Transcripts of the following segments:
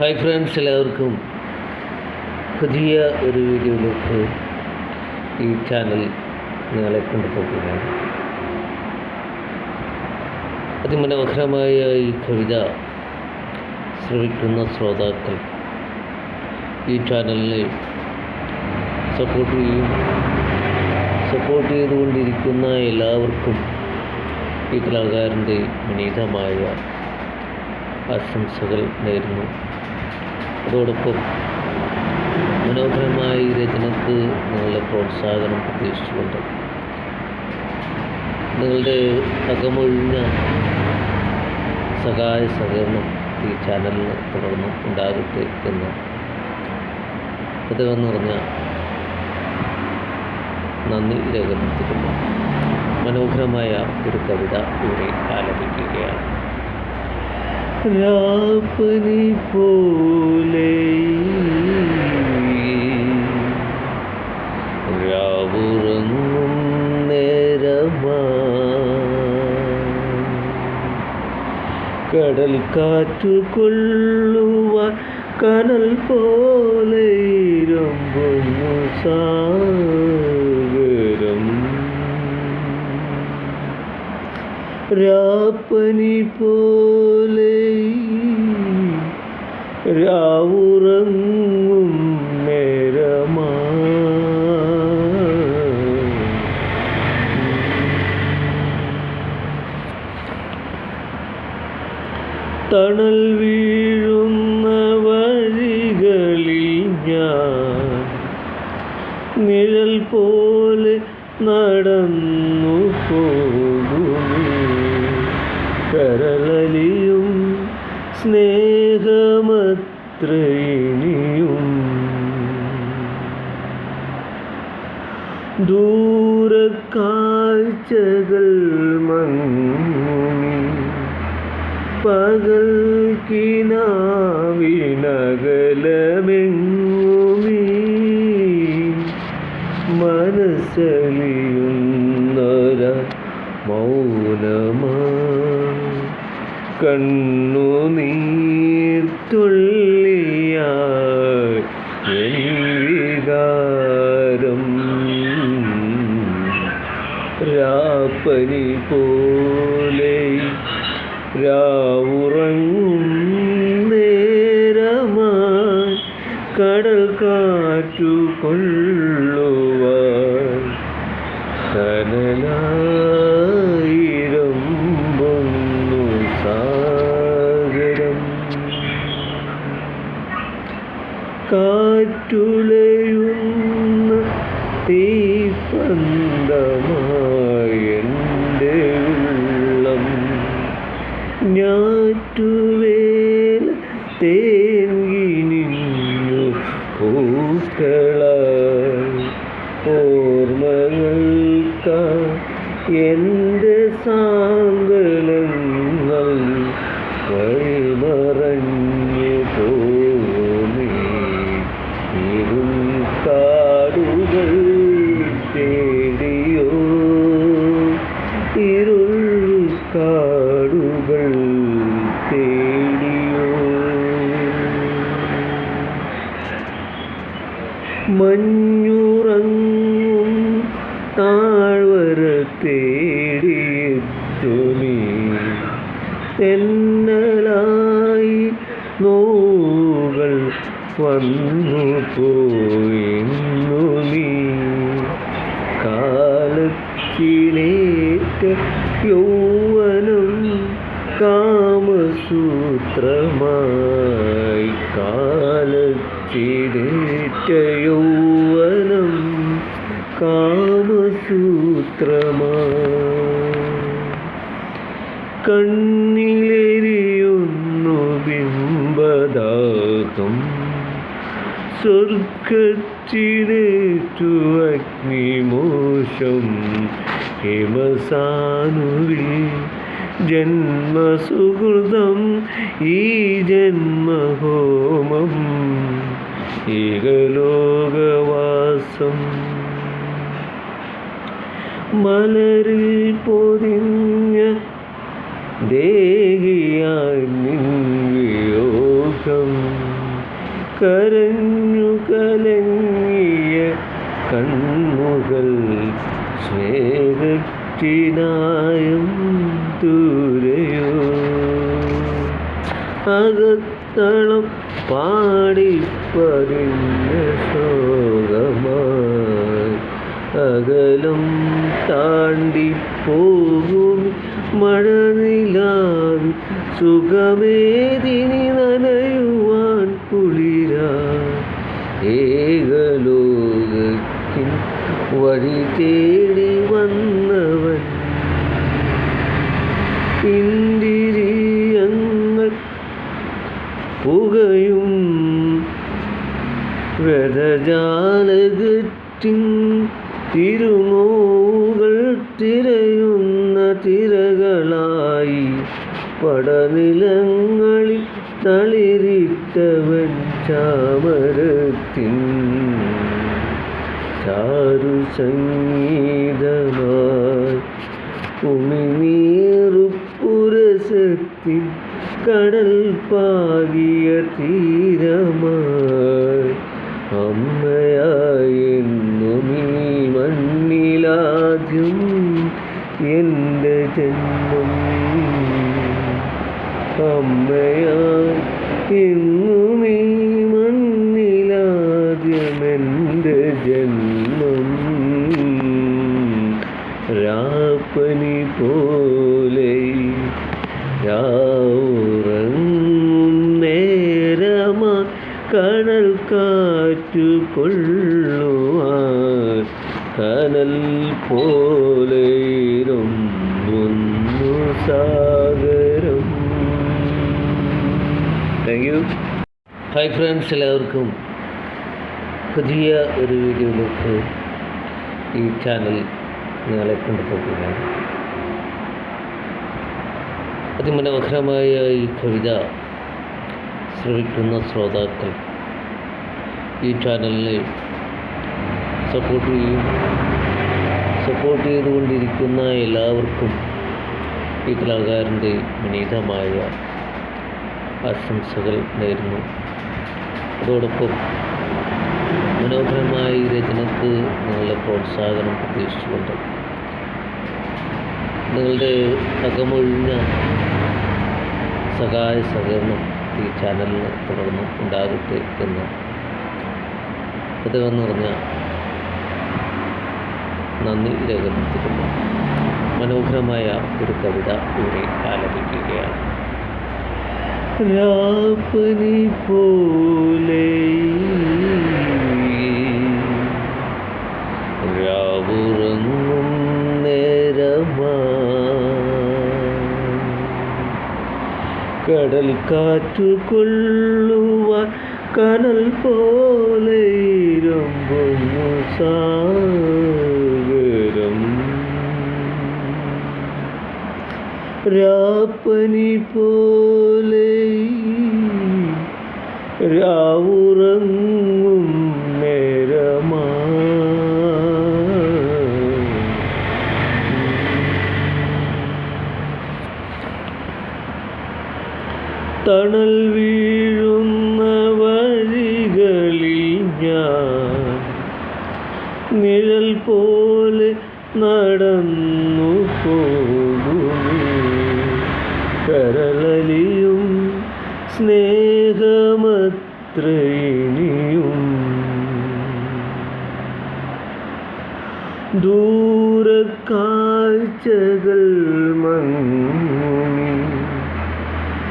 Hi friends എല്ലാവർക്കും പുതിയ ഒരു വീഡിയോയിലേക്ക് ഈ ചാനൽ നിങ്ങളെ കൊണ്ടുപോകുകയാണ്. അതിമനോഹരമായ ഈ കവിത ശ്രവിക്കുന്ന ശ്രോതാക്കൾ ഈ ചാനലിനെ സപ്പോർട്ട് ചെയ്യും. സപ്പോർട്ട് ചെയ്തുകൊണ്ടിരിക്കുന്ന എല്ലാവർക്കും ഈ കലാകാരന്റെ വിനീതമായ ആശംസകൾ നേരുന്നു. അതോടൊപ്പം മനോഹരമായ ഈ രചനക്ക് നിങ്ങളുടെ പ്രോത്സാഹനം പ്രതീക്ഷിച്ചുകൊണ്ട് നിങ്ങളുടെ അകമൊഴിഞ്ഞ സഹായ സഹകരണം ഈ ചാനലിന് തുടർന്ന് ഉണ്ടാകട്ടെ എന്ന് അദ്ദേഹം നിറഞ്ഞ നന്ദി രേഖപ്പെടുത്തിക്കൊണ്ട് മനോഹരമായ ഒരു കവിത ഇവിടെ ആലപിക്കുകയാണ്. രാപ്പനി പോലെ രാവുറങ്ങും നേരമാ. കടൽ കാറ്റു കൊള്ളുവാൻ കനൽ പോലെ ഇരമ്പുന്നു സാഗരം രാപ്പനി പോലെ രാവുറങ്ങും നേരമാ. തണൽ വീഴുന്ന വഴികളിൽ ഞാൻ നിഴൽ പോലെ നടന്നു സ്നേഹമത്രയിനിയും ദൂരക്കാഴ്ചകൾ മങ്ങി പകൽ കിനാവിനകലമെങ്ങുമി. മനസ്സലിയുന്നൊര മൗനമാ. കണ്ണു രാപ്പനി പോലെ രാവുറങ്ങും നേരമായി കടൽ കാറ്റു കൊള്ളുവാൻ കനലായിരം വന്നു സാഗരം. കാറ്റുലയുന്ന തീപ്പന്തമായി nhớ തെന്നലായി നോകൾ വന്നു പോയിന്നു നീ. കാലത്തിനേറ്റ യൗവനം കാമസൂത്രമായി കാലത്തിലേറ്റ യൗവനം കാമസൂത്രമായി കണ്ണിലെരിയുന്നു ബിംബദാഹം. സ്വർഗത്തിലേറ്റു അഗ്നിമോശം ഹിമസാനുവിൽ ജന്മസുഹൃതം ഈ ജന്മഹോമം. ഏകലോകവാസം മലരിൽ പൊതിഞ്ഞ ദേഹിയായി നിൻ വിയോഗം കരഞ്ഞു കലങ്ങിയ കണ്ണുകൾ സ്നേഹത്തിനായും ദൂരയോ? അകത്തളം പാടിപ്പറിഞ്ഞ ശോകമായി അകലം താണ്ടി മഴനിലാവി സുഖമേതിനി നനയുവാൻ കുളിര. ഏകലോകത്തിൻ വഴി തേടി വന്നവൻ ഇന്ദ്രിയങ്ങൾ പുകയും വ്രതജാലകത്തിൻ തിരുനോകൾ പടനിലങ്ങളിൽ തളിരിട്ടവൻ ചാമരത്തിൻ ചാരു സംഗീതമായി ഉമിനീറുപ്പുരസത്തിൻ കടൽ പാകിയ തീരമായി അമ്മയായെന്നു നീ മണ്ണിലാദ്യം എന്റെ ജന്മം അമ്മയായി എന്നും ഈ ജന്മം. രാപ്പനി പോലെ രാവുറങ്ങും നേരമാ കടൽ കാറ്റു കൊള്ളുവാൻ. കനൽ പോലെ ഇരുന്നു സാഗരം താങ്ക് യു ഹായ് ഫ്രണ്ട്സ് എല്ലാവർക്കും പുതിയ ഒരു വീഡിയോയിലേക്ക് ഈ ചാനൽ നിങ്ങളെ കൊണ്ടുപോകുകയാണ്. അതിമനോഹരമായ ഈ കവിത ശ്രവിക്കുന്ന ശ്രോതാക്കൾ ഈ ചാനലിനെ സപ്പോർട്ട് ചെയ്യും. സപ്പോർട്ട് ചെയ്തുകൊണ്ടിരിക്കുന്ന എല്ലാവർക്കും ഈ കലാകാരന്റെ വിനീതമായ ആശംസകൾ നേരുന്നു. അതോടൊപ്പം മനോഹരമായ ഈ രചനക്ക് നിങ്ങളുടെ പ്രോത്സാഹനം പ്രതീക്ഷിച്ചുകൊണ്ട് നിങ്ങളുടെ അകമൊഴിഞ്ഞ സഹായ സഹകരണം ഈ ചാനലിന് തുടർന്ന് ഉണ്ടാകട്ടെ എന്ന് ഹൃദയം നിറഞ്ഞ നന്ദി രേഖപ്പെടുത്തിക്കൊണ്ട് മനോഹരമായ ഒരു കവിത ഇവിടെ ആലപിക്കുകയാണ്. രാപ്പനി പോലെ രാവുറങ്ങും നേരമാ. കടൽ കാറ്റു കൊള്ളുവാൻ കനൽ പോലെ ഇരുമ്പുന്നു സാഗരം രാപ്പനി പോലെ രാവുറങ്ങും നേരമാ. തണൽ വീഴുന്ന വഴികളിൽ ഞാൻ നിഴൽ പോലെ നടന്നു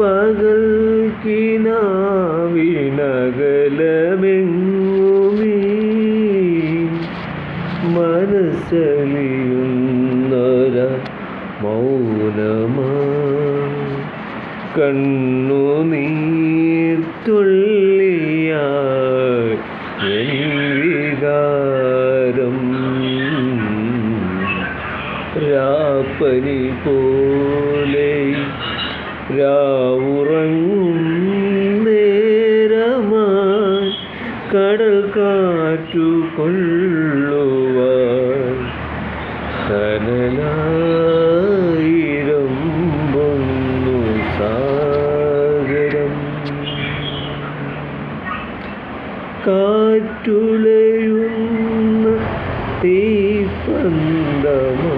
പകൽ കിനാവിനകലമെങ്ങുമീ മനസ്സലിയുന്നൊര മൗനമാ കണ്ണു നീർത്തുള്ളിയായി വികാരം രാപ്പനി പോലെ രാവുറങ്ങും കടൽ കാറ്റു കൊള്ളുവാൻ കനലായിരം സാഗരം. കാറ്റുലയുന്ന തീപ്പന്തമായി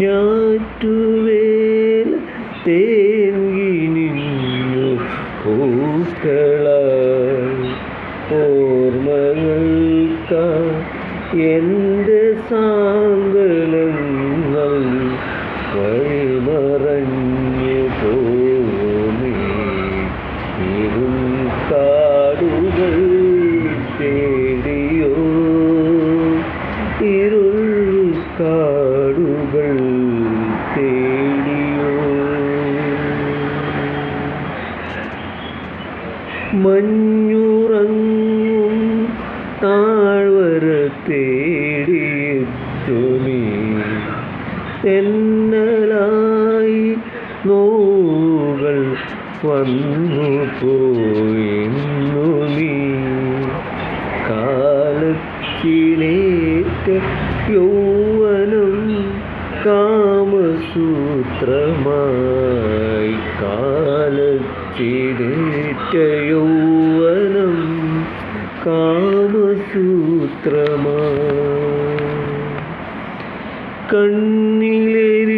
nhớ thương തെന്നലായി നോകൾ വന്നു പോയിന്നു നീ. കാലത്തിലേറ്റ യൗവനം കാമസൂത്രമായി. കാലത്തിലേറ്റ യൗവനം കാമസൂത്രമായി. കണ്ണിലെരിയുന്നു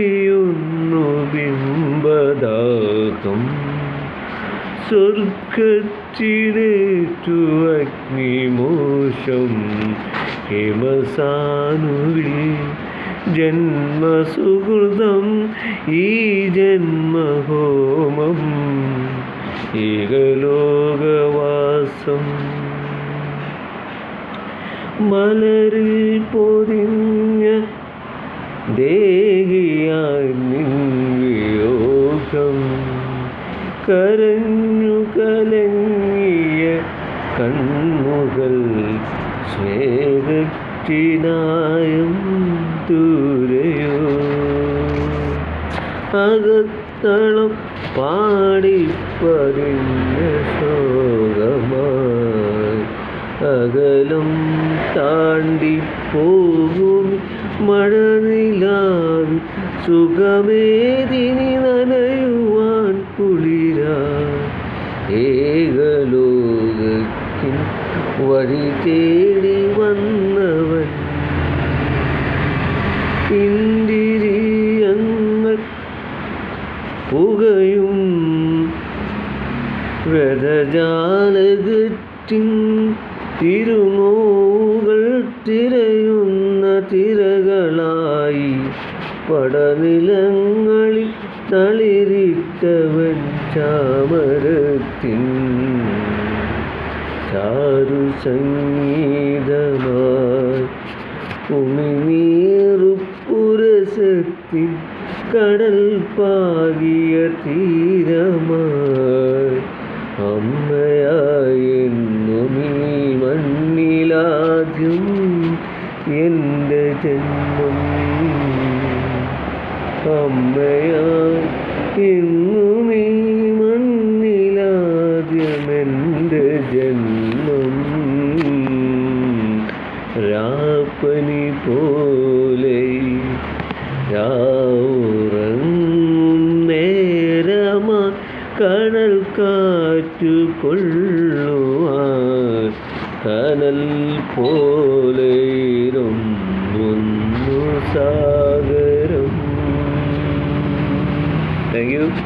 ബിംബദാഹം സ്വർഗത്തിലേറ്റു അഗ്നിമോശം ഹിമസാനുവിൽ ജന്മസുഹൃതം ഈ ജന്മഹോമം. ഏകലോകവാസം മലരിൽ പൊതിഞ്ഞ നിൻവിയോഗം കരഞ്ഞു കലങ്ങിയ കണ്ണുകൾ സ്നേഹത്തിനായും ദൂരയോ. അകത്തളം പാടിപ്പറിഞ്ഞ ശോകമായി അകലം താണ്ടി പോകും മഴനിലാവിൽ സുഖമേതിനി നനയുവാൻ കുളിരാ. ഏകലോകത്തിൻ വഴി തേടി വന്നവൻ. ഇന്ദ്രിയങ്ങൾ പുകയും വ്രതജാലകത്തിൻ തിരുമോകൾ തിരയുന്ന തിരകളായി പടനിലങ്ങളിൽ തളിരിട്ടവൻ ചാമരത്തിൻ ചാരു സംഗീതമായി ഉമിനീറുപ്പുരസത്തിൻ കടൽ പാകിയ തീരമായി അമ്മയായി ഈ മണ്ണിലാദ്യം എന്റെ ജന്മം അമ്മയായി എന്നും ഈ മണ്ണിലാദ്യം എന്റെ ജന്മം. രാപ്പനി പോലെ രാവുറങ്ങും കടൽ കാറ്റു കൊള്ളുവാൻ. കനൽ പോലെ ഇരുന്നു സാഗരം താങ്ക് യു